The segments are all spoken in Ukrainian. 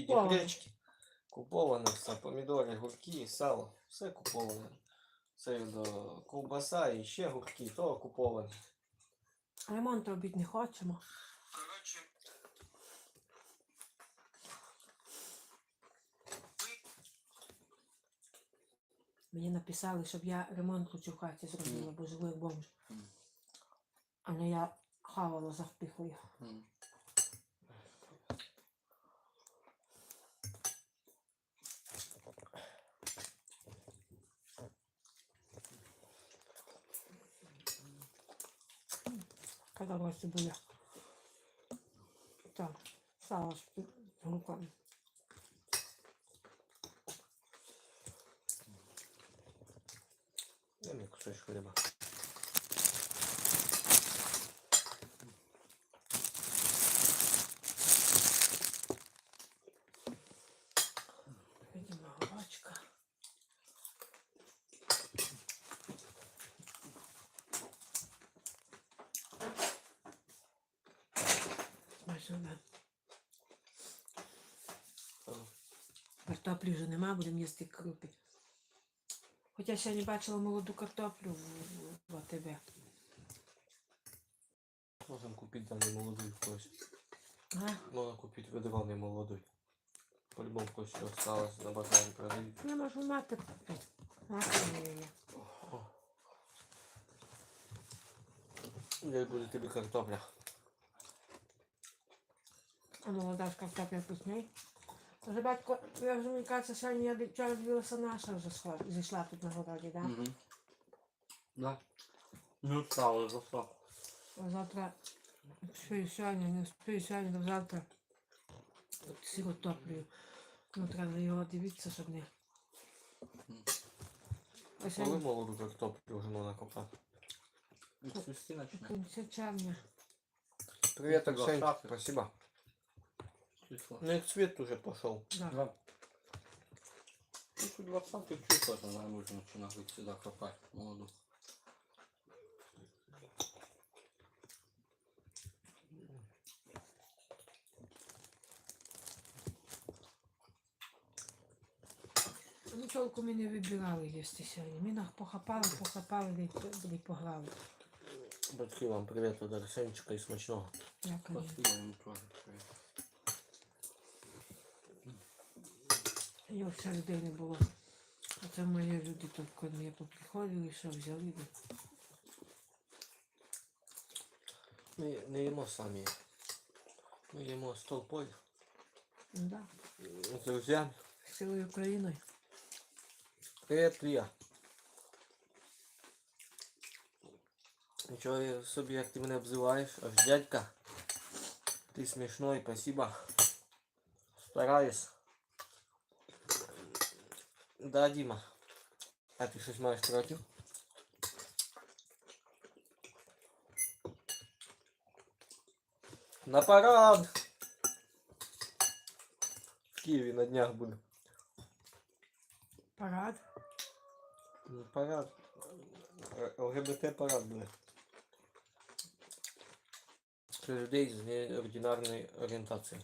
Куповане. гречки. Куповане все. Помідори, гурки, сало. Все куповане. Це до ковбаса і ще гурки, то куповане. Ремонт робити не хочемо. Коротше, Мені написали, щоб я ремонт лучше в хаті зробила, бо живу як бомж. Мгм. А не я хавала завпихую. Когда у цибуля. Так, сало з пі- Да. Картоплі вже нема, будемо їсти крупи. Хоча ще не бачила молоду картоплю в, АТБ. Можем купить там не когось. Можна купити ведро не молодой. По-любому когось осталось на базарі продають. Я можу мати купити. Мати не є. Як буде тобі картопля? А молода ж картопля вкусний. Вже батько, я вже мені кажеться, сьогодні я вчора дивилася наша вже зійшла тут на городі, да? мгм. Да. Ну, стало за що. А завтра спію сьогодні, не спію сьогодні, то завтра з картоплею. Ну, треба його дивитися, щоб не. А Коли сьогодні молоду картоплю вже можна копати? Цвісти в почне. кінці червня. Оксанчик, Шапка. спасибо. Число. Ну, як цвет уже пошел. Да. Да. Ну, тут 20 числа, то нам нужно начинать сюда копать молоду. Ну, толку ми не вибирали їсти сьогодні. Ми нас похапали, похапали, й пограли. Батьки вам привет від Арсенчика і смачного. Дякую. Спасибо ему тоже. привет. Його все людей не було. А це мої люди тут, коли я поприходили, що взяли. Ми не їмо самі. Ми їмо з толпою, да. з друзями. З цілою Україною. Привет, Лія. Нічого я собі, як ти мене обзиваєш, аж дядька. Ти смішной, спасибо. Стараюсь. Да, Діма. А ти щось маєш проти? На парад! В Києві на днях буде. Парад. Ну, Парад. Е, ЛГБТ парад буде. Для людей з неординарної орієнтації.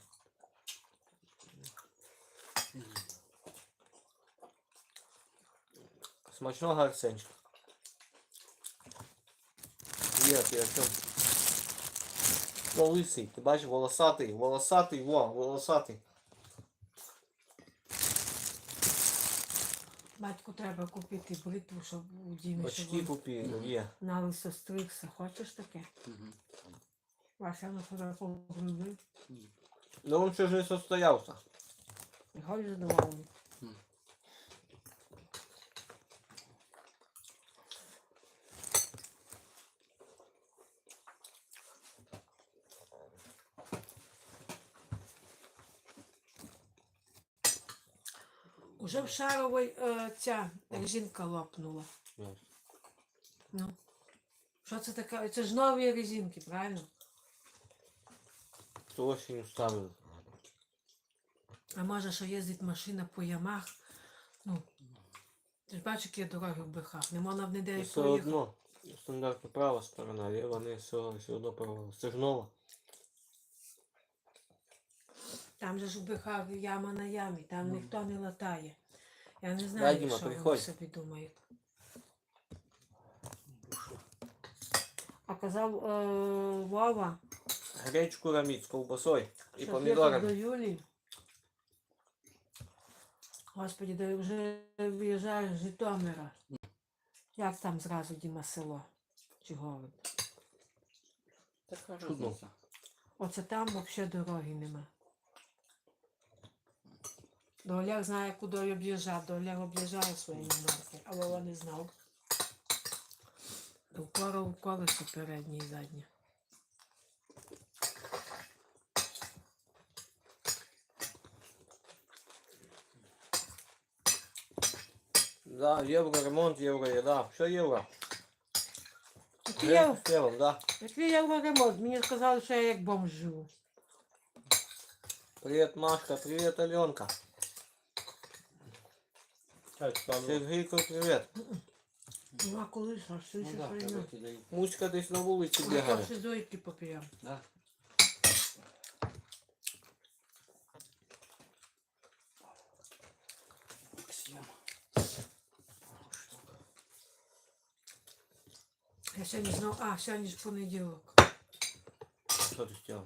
Смачного Арсенчика. Є, ти о лисий, ти бачиш, волосатий, волосатий, во, волосатий. Батьку треба купити бритву, щоб у Дімі щоб Очки він купи, є. на лисо стригся. Хочеш таке? Мгм. Вася на фотографую. Ну он ще ж не состоявся. Ходиш задоволений. Мгм. Уже в шаровій е, ця резинка лопнула. Ні. Ну. Що це таке? Це ж нові резинки, правильно? Хто осінь ставив. А може, що їздить машина по ямах. Ну, ти ж бачиш, які дороги в бихах. Не можна в неделю Все проїхати. одно. Стандартна права сторона, ліва не все, все одно порвалося. Це ж нова. Там же ж у Бихах яма на ямі, там Ну. ніхто не латає. Я не знаю, Діма, що вони собі думають. А казав е, Вова, Гречку раміть з ковбасою і що помідорами. до Юлі. Господи, да вже виїжджаєш з Житомира. Як там зразу Діма село? Чи город? Чудно. Оце там взагалі дороги нема. Доляр знає, куди об'їжджав. Доляр об'їжджає свої марки, а Вова не знав. Вкоро в колесо переднє і заднє. Да, євро ремонт, євро їда. Що євро? Який з хлібом, да. який в ремонт? Мені сказали, що я як бомж живу. Привіт, Машка, привіт, Альонка. Сергійко, привіт. Ну а коли ж, а Ну ще кидаю. Муська десь на вулиці Я бігає. ще зойки поп'ємо. Да. Я сьогодні знов, а, сьогодні ж понеділок. Що ти хотів?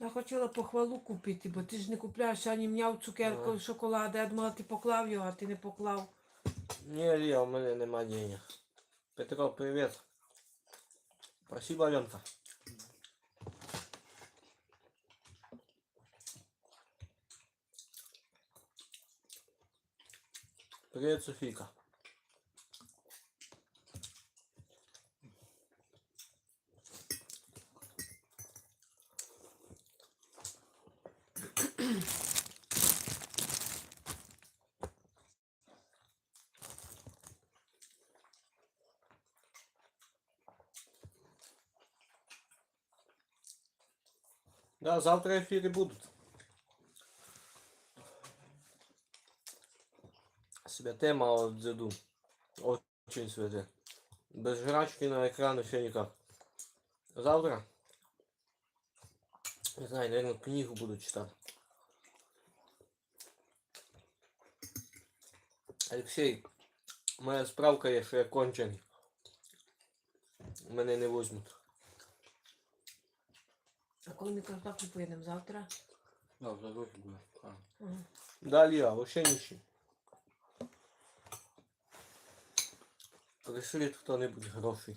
Я хотіла похвалу купити, бо ти ж не купляєш, сьогодні м'яв цукерку, Ага. шоколад. Я думала, ти поклав його, а ти не поклав. Ні, Лія, у мене нема денег. Петро, привіт. Спасибо, Аленка. Привет, Софийка. Да, завтра эфиры будут. Себя тема от Дзеду. Очень святая. Без жрачки на экран еще никак. Завтра? Не знаю, наверное, книгу буду читать. Алексей, моя справка є, що я кончений. Мене не возьмуть. А коли ми картоплю поїдемо завтра? Да, вже дощ буде. Ага. Далі, а вообще нічим. Пришліть хто-небудь грошей.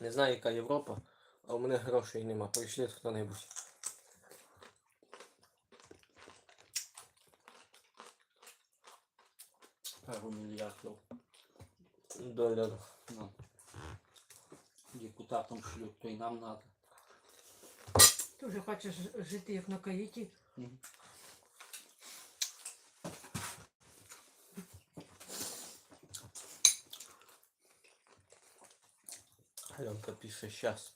Не знаю, яка Європа, а у мене грошей нема. Пришліть хто-небудь. Пару мільярдів. Доларів. Ну. Депутатам шлють, то й нам надо. Ти вже хочеш жити як на каїті? Мгм. Аленка пише щас.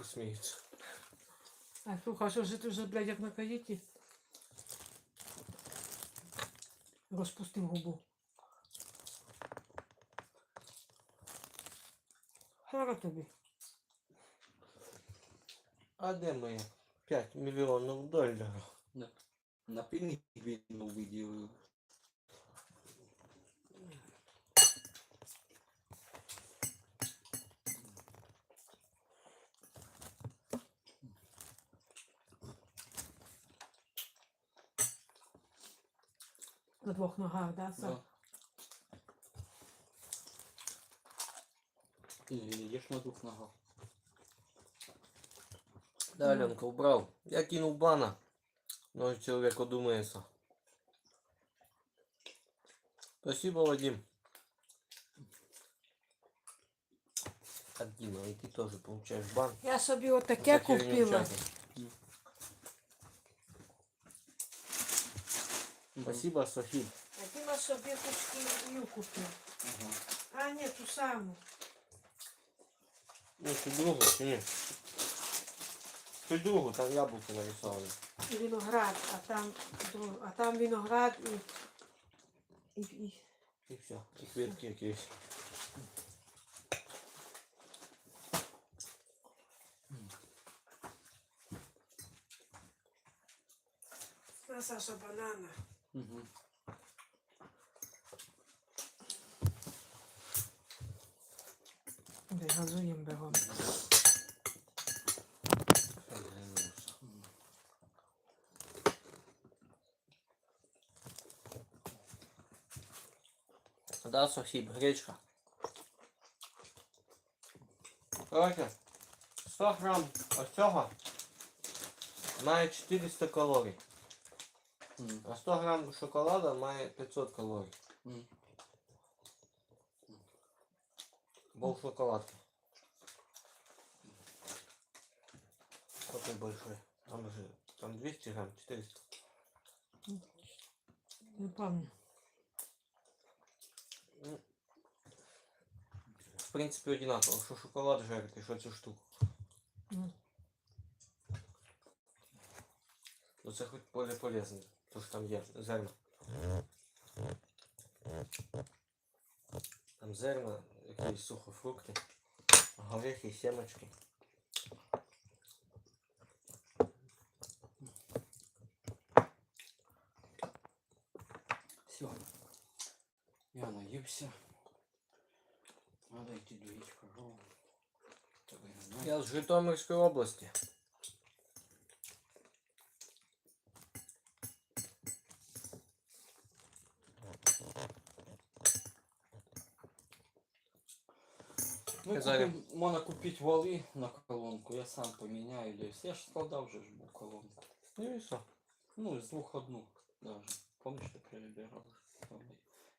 І сміється. А слухай, а що жити вже, блядь, як на каїті? Розпустив губу. Хара тобі. А де моє 5 мільйонів доларів? На пільні відео виділи. На двох ногах, да, Саш? Да. Ти їдеш на двох ногах. Да, Аленка, убрав. Я кинув бана. Но человек одумается. Спасибо, Вадим. Так, Дима, и ты тоже получаешь бан. Я собі отаке За купила. чате. Спасибо, Софи. А ти на собі кучку купив. Ага. А, ні, ту саму. Ну, ні, цю другу, ні. Цю другу, там яблуки нарисовані. Виноград, а там, а там виноград і, і, і І все. І квітки якісь. Саша банана. Угу. Де газуємо бігом. Да, сухіб, гречка. Короче, 100 грам ось цього має 400 калорій, М. а 100 грам шоколада має 500 калорій. М. шоколадки. Какой большой? Там же, там 200 грамм, 400. Не пам'ятаю. В принципе, одинаково, что шоколад жарить, что цю штуку. Ну, Ну це хоч поле полезне, то що там є зерна. Там зерна, якісь сухофрукти, горіхи, семечки. Все. Я наївся. Надо йти доїть корову. Та вигнати. Я з Житомирської області. Ну, Казали. купим, можна купити вали на колонку, я сам поміняю десь. Я ж складав вже ж був колонку. Ну і що? Ну, з двох одну даже. Помниш, ти перебирав?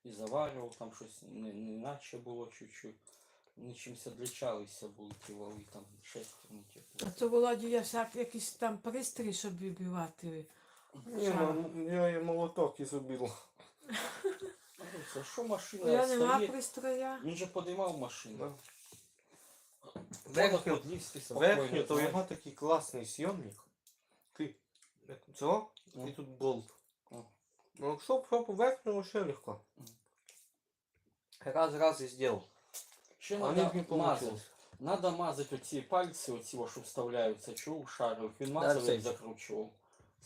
І заварював, там щось не, не наче було чуть-чуть. Нічимся відлічалися були ті вали, там шестерники. А то Володі є всяк якийсь там пристрій, щоб вибивати. Ні, Шар. ну, я і молоток і зубив. Це що машина Я нема стоїть? пристроя. Він же подимав машину. Верхню, верхню, то його такий класний зйомник. Ти. Цього? І тут болт. Ну, щоб, щоб верхню вообще легко. Раз, раз і зробив. Ще А в них треба не мазати. получилось. Надо мазати оці пальці, оці, о, що вставляються, чув шарик. Він мазав і закручував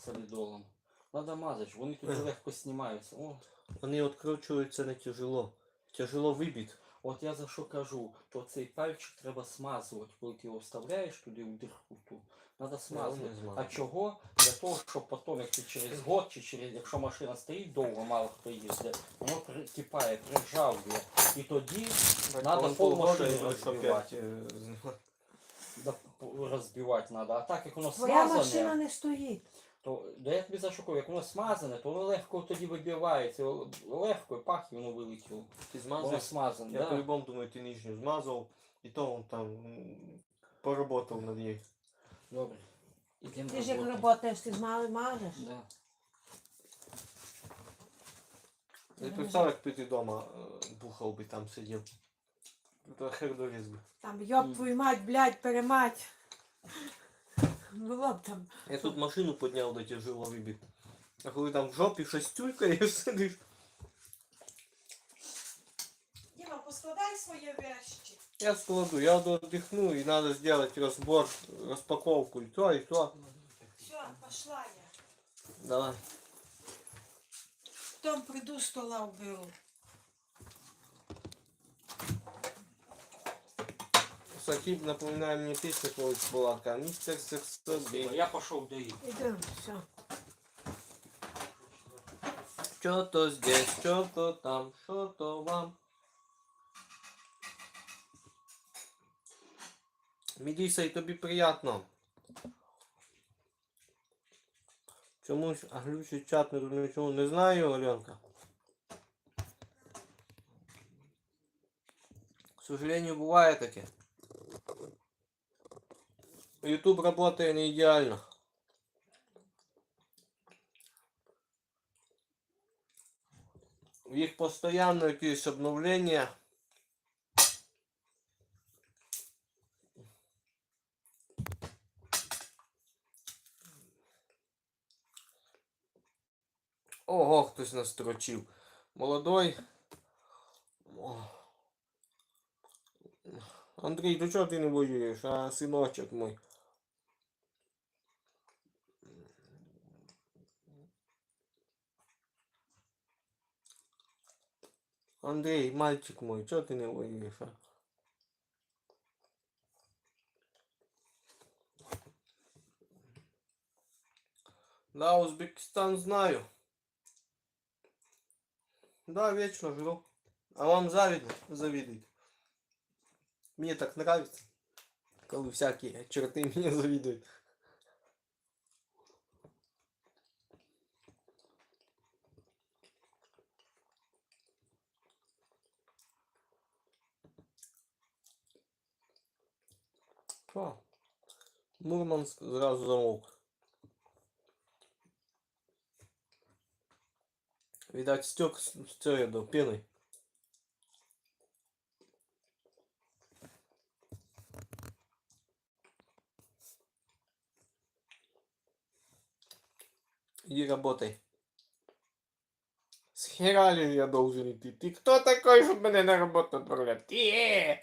солідолом. Надо мазати, вони тут Ех. легко знімаються. О, Вони відкручуються не тяжело. Тяжело вибити. От я за що кажу, то цей пальчик треба смазувати, коли ти його вставляєш туди в дирку ту. Треба смазувати. А чого? Для того, щоб потім, як ти через год чи через, якщо машина стоїть довго, мало хто їздить, воно прикипає, прижавлює. І тоді Надо пол машини розбивати. да, розбивати треба. А так як воно Твоя машина не стоїть. То да я тобі за як воно смазане, то воно легко тоді вибивається. Легко, і пах, і воно вилетіло. Ти Воно змазав? смазане, Я да. по-любому думаю, ти нижню змазав. І то він там м, поработав над нею. Добре. Ідемо Ти ж як роботи. працюєш, ти змали мажеш. Да. Я представляю, як би ти вдома бухав би там сидів. То хер доріз би. Там йоп твою мать, блядь, перемать. Було б там. Я тут машину підняв до тяжело вибив. А коли там в жопі щось тюлькає, сидиш. Діма, поскладай свої вещи. Я складу, я отдохну и надо сделать разбор, распаковку и то, и то. Все, пошла я. Давай. Потом приду стола уберу. Сахиб напоминает мне песню какого-то была, такая, мистер. Я пішов доїти. Ідемо, все. Что-то здесь, что-то там, что-то вам. Меліса, і тобі приятно. Чомусь глючить чат, не розумію. Не знаю, Аленка. К сожалению, бывает таке. YouTube работает не идеально. В їх постійно якісь обновлення. Ого, хтось настрочив. Молодой. Андрій, до чого ти не воюєш, а синочок мой? Андрей, мальчик мой, чого ти не воюєш, а? Да, Узбекистан знаю. Да, вечно жру. А вам завидно? Завидуйте. Мне так нравится, когда всякие черты мне завидуют. Що? Мурманск зразу замовк. Видать, стек с з цією до піни. Иди работай. С хера ли я должен идти? Ты кто такой, чтобы меня на работу отправлять? Ты!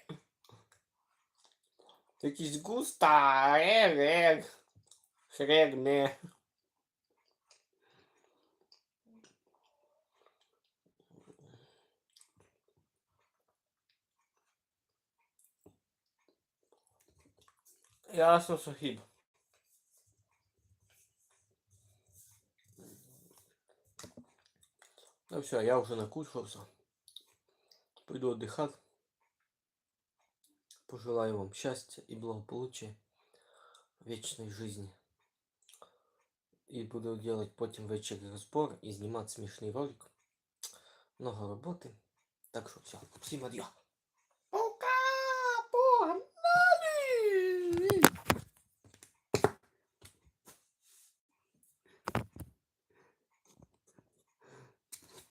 Якийсь густа, ег, ег. Шрег, не. Ясно, Сахиб. Ну все, я уже накушался. Пойду отдыхать. Пожелаю вам счастья и благополучия, вечной жизни. И буду делать потім вечерний разбор и снимать смешный ролик. Много работы. Так что все. Всем адьо.